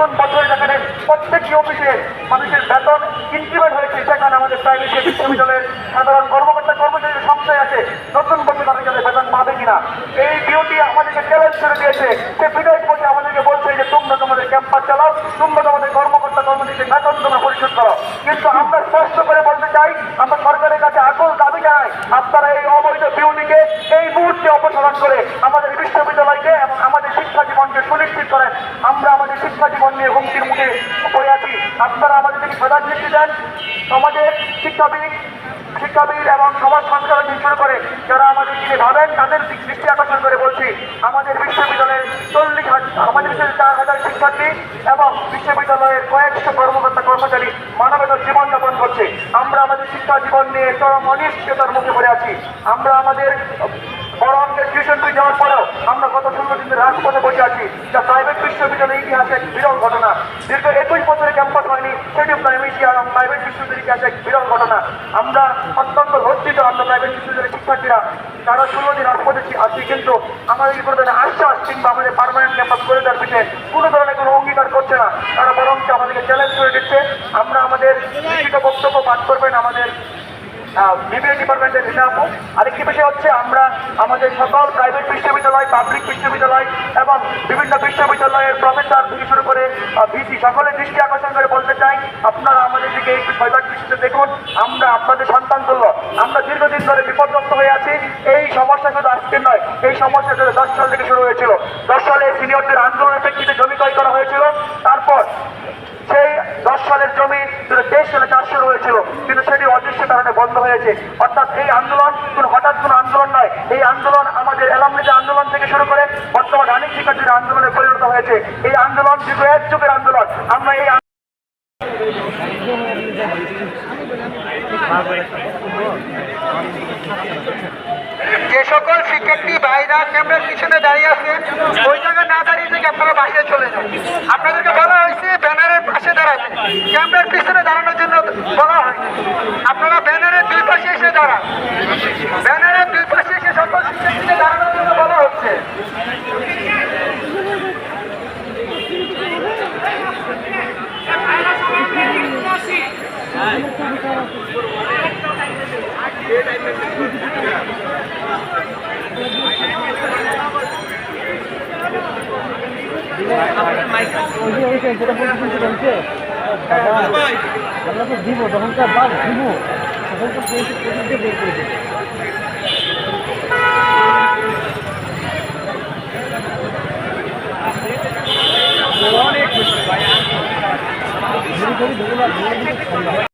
নতুন বছরে যেখানে প্রত্যেকটি অফিসে মানুষের বেতন ইনক্রিমেন্ট হয়েছে। সেখানে আমাদের প্রাইভেট বিশ্ববিদ্যালয়ের সাধারণ কর্মকর্তা কর্মচারীর সংশয় আছে। নতুন বছর তাদের কাছে বেতন পাবে কিনা? এই বিওটি আমাদেরকে চ্যালেঞ্জ করে দিয়েছে। সে বিদায় বসে আমাদেরকে বলছে যে, তোমরা তোমাদের ক্যাম্পাস চালাও, তোমরা তোমাদের কর্মকর্তা কর্মচারীদের বেতন তোমরা পরিশোধ করো। কিন্তু আমরা স্পষ্ট করে বলতে চাই, আমরা সরকারের কাছে আকুল দাবি জানাই আপনারা এই অবৈধ বিউনিকে এই মুহূর্তে অপসারণ করে আমাদের বিশ্ববিদ্যালয়কে এবং আমাদের শিক্ষা জীবনকে সুনিশ্চিত করেন, আমরা আমাদের শিক্ষা জীবন নিয়ে হুমকির মুখে পড়ে আছি। আপনারা আমাদের যদি প্রধান দৃষ্টি দেন আমাদের শিক্ষাবিদ শিক্ষাবিদ এবং সমাজ সংস্কার শুরু করে যারা আমাদের দিকে ভাবেন, তাদের দিক দৃষ্টি আকর্ষণ করে বলছি আমাদের বিশ্ববিদ্যালয়ের চল্লিশ আমাদের চার হাজার শিক্ষার্থী এবং বিশ্ববিদ্যালয়ের কয়েকশো কর্মকর্তা কর্মচারী মানবেতর জীবনযাপন করছে। আমরা আমাদের শিক্ষা জীবন নিয়ে চরম অনিশ্চয়তার মুখে পড়ে আছি। আমরা আমাদের বড় অঙ্কের টিউশন ফি যাওয়ার পরেও আমরা গত ষোলো দিন রাজপথে বসে আছি, যা প্রাইভেট বিশ্ববিদ্যালয়ের ইতিহাসে এক বিরল ঘটনা। দীর্ঘ একুশ বছরে ক্যাম্পাস হয়নি সেটি প্রাইভেট এবং প্রাইভেট বিশ্ববিদ্যালয়ের ইতিহাসে এক বিরল ঘটনা। আমরা অত্যন্ত লজ্জিত আমরা প্রাইভেট বিশ্ববিদ্যালয়ের শিক্ষার্থীরা তারা ষোলো দিন রাজপথে আছি, কিন্তু আমাদের কোনো আশ্বাস কিংবা আমাদের পারমানেন্ট ক্যাম্পাস করে দেওয়ার পিছিয়ে কোনো ধরনের কোনো অঙ্গীকার করছে না। তারা বরং আমাদেরকে চ্যালেঞ্জ করে দিচ্ছে। আমরা আমাদের লিখিত বক্তব্য পাঠ করবেন আমাদের বিবিএ ডিপার্টমেন্টের হিসাবও আরেকটি বিষয় হচ্ছে আমরা আমাদের সকল প্রাইভেট বিশ্ববিদ্যালয় পাবলিক বিশ্ববিদ্যালয় এবং বিভিন্ন বিশ্ববিদ্যালয়ের প্রফেসর থেকে শুরু করে ভিসি সকলের দৃষ্টি আকর্ষণ করে বলতে চাই, আপনারা আমাদের দিকে একটু সজাগ দৃষ্টিতে দেখুন। আমরা আপনাদের সন্তান তুল্য। আমরা দীর্ঘদিন ধরে বিপদগ্রস্ত হয়ে আছি। এই সমস্যা শুধু আজকের নয়, এই সমস্যা শুধু দশ সাল থেকে শুরু হয়েছিল। দশ সালে সিনিয়রদের আন্দোলনের প্রেক্ষিতে জমি ক্রয় করা হয়েছিল। তারপর সেই দশ সালের জমি দেশ সালে চারশো হয়েছিল, কিন্তু সেটি অদৃশ্য কারণে বন্ধ হয়েছে। অর্থাৎ এই আন্দোলন কোনো হঠাৎ কোনো আন্দোলন নয়, এই আন্দোলন আমাদের এলামনিদের আন্দোলন থেকে শুরু করে বর্তমান রানিক শিক্ষার্থীর আন্দোলনে পরিণত হয়েছে। এই আন্দোলন দীর্ঘ এক যুগের আন্দোলন। আমরা এই যে সকল শিক্ষার্থী বাইরা ক্যামেরার পিছনে দাঁড়িয়ে আছে। ওই জায়গায় না দাঁড়িয়ে থেকে আপনারা বাসে চলে যান। আপনাদেরকে বলা হয়েছে ব্যানারের পাশে দাঁড়াতে। ক্যামেরার পিছনে দাঁড়ানোর জন্য বলা হয়নি। আপনারা ব্যানারের দুই পাশে এসে দাঁড়ান। ব্যানারের দুই পাশে এসে সকল শিক্ষার্থীকে দাঁড়ানোর জন্য বলা হচ্ছে। ওই যে ওই যে যেটা বলছি বলছে আমরা তো দিব তখনকার বাদ দিব তখনকার পরিস্থিতি পর্যন্ত বের করে দেবো অনেক